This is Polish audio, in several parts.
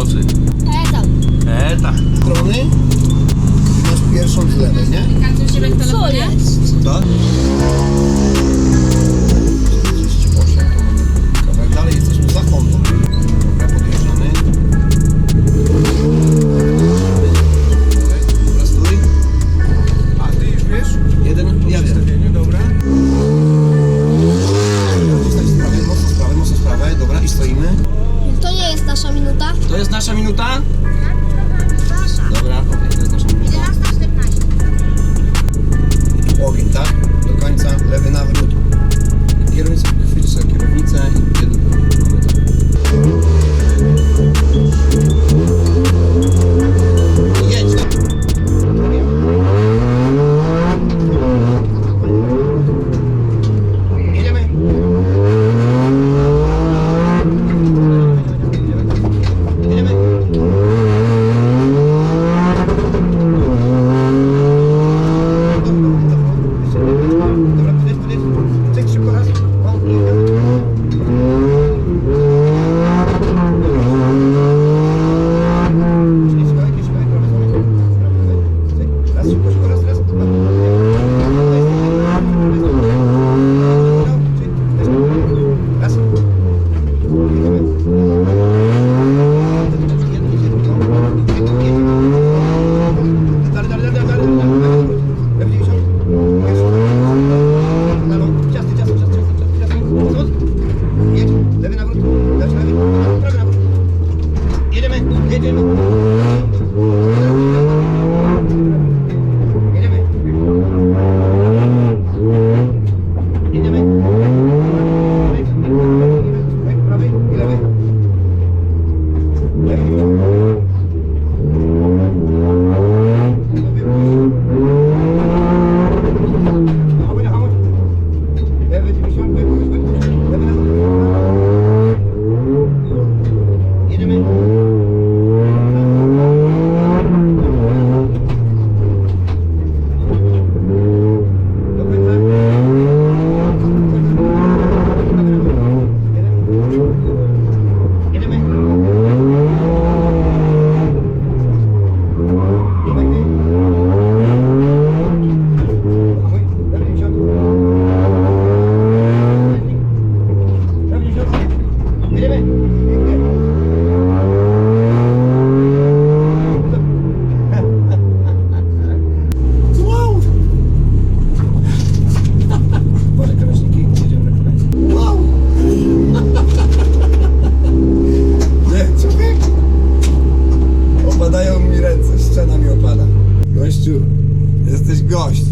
nocy. E, tak. Strony? Masz pierwszą z lewej, nie? Co jest? Tak? Jesteś gość.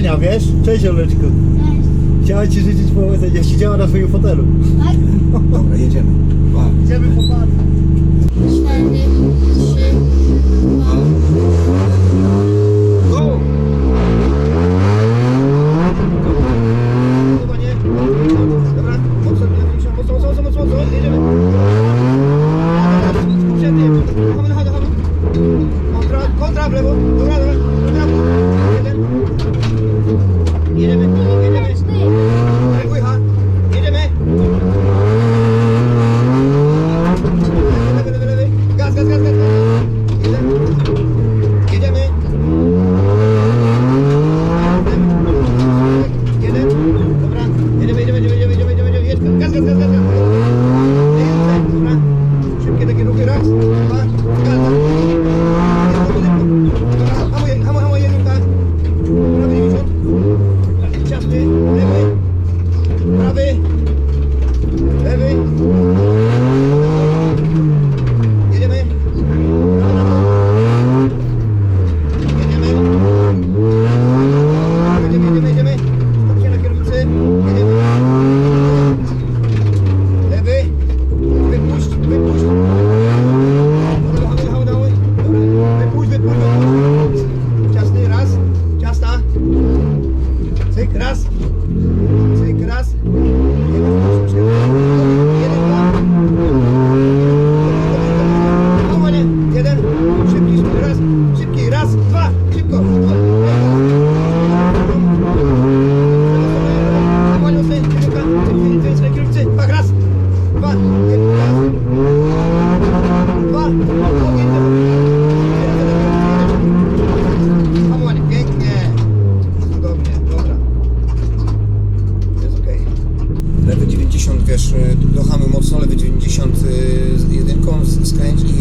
powodzenia, wiesz? Cześć Oleczku. Chciałem Ci życzyć powodzenia. Ja siedziała na swoim fotelu. Tak? Dobra, jedziemy. Pa. Idziemy po Cztery, trzy, dwa.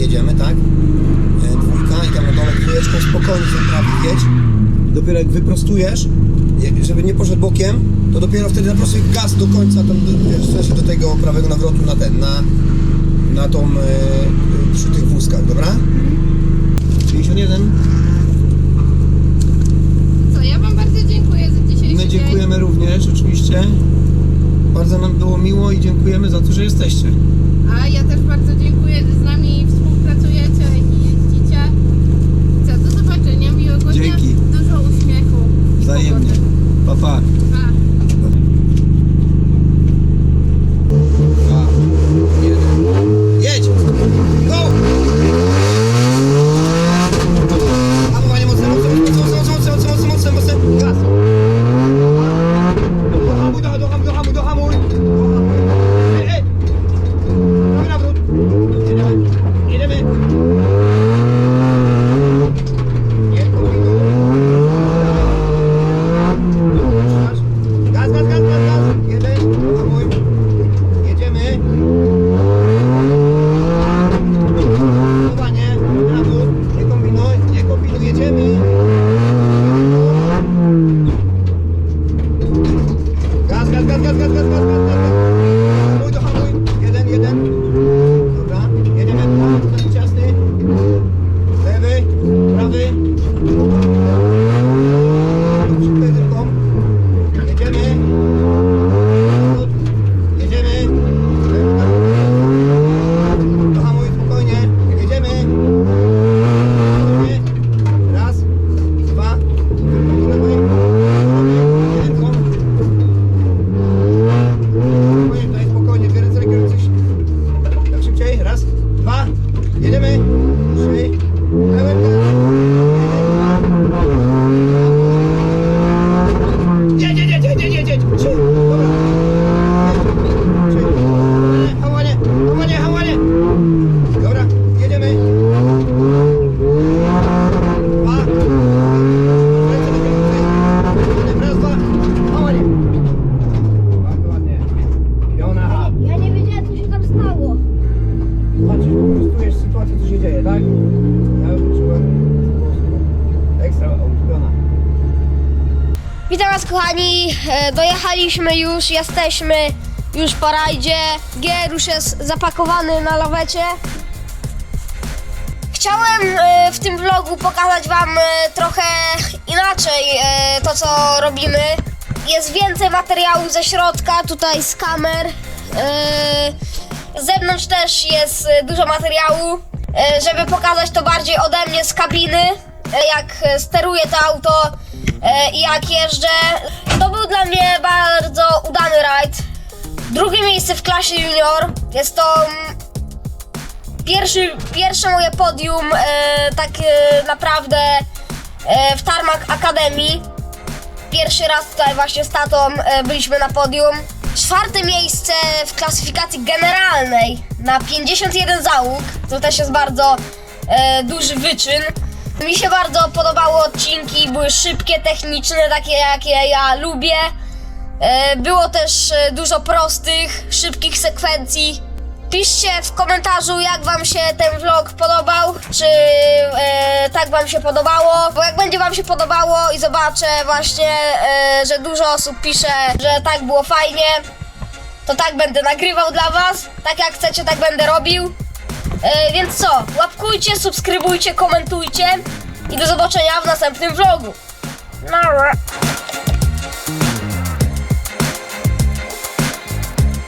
jedziemy, tak? E, dwójka i tam na dole dwójeczką spokojnie ten prawnik jedź. Dopiero jak wyprostujesz, żeby nie poszedł bokiem, to dopiero wtedy na naprostuj gaz do końca, tam, wiesz, w sensie do tego prawego nawrotu na ten, na, na tą, yy, przy tych wózkach, dobra? 51. Co, ja Wam bardzo dziękuję za dzisiejszy My dziękujemy dzień. również, oczywiście. Bardzo nam było miło i dziękujemy za to, że jesteście. A ja też bardzo dziękuję, że z nami Witam Was kochani, E, dojechaliśmy już, jesteśmy już po rajdzie. Gier już jest zapakowany na lawecie. Chciałem e, w tym vlogu pokazać Wam e, trochę inaczej to, co robimy. Jest więcej materiału ze środka, tutaj z kamer. Z zewnątrz też jest dużo materiału, żeby pokazać to bardziej ode mnie z kabiny, jak steruję to auto i jak jeżdżę. To był dla mnie bardzo udany rajd. Drugie miejsce w klasie junior. Jest to mm, pierwszy, pierwsze moje podium e, tak e, naprawdę e, w Tarmac Akademii. Pierwszy raz tutaj właśnie z tatą e, byliśmy na podium. Czwarte miejsce w klasyfikacji generalnej na 51 załóg. To też jest bardzo e, duży wyczyn. Mi się bardzo podobały odcinki, były szybkie, techniczne, takie jakie ja lubię. E, Było też e, dużo prostych, szybkich sekwencji. Piszcie w komentarzu, jak Wam się ten vlog podobał, czy e, tak Wam się podobało, bo jak będzie Wam się podobało i zobaczę właśnie, e, że dużo osób pisze, że tak było fajnie, to tak będę nagrywał dla Was, tak jak chcecie, tak będę robił. E, więc co, łapkujcie, subskrybujcie, komentujcie i do zobaczenia w następnym vlogu.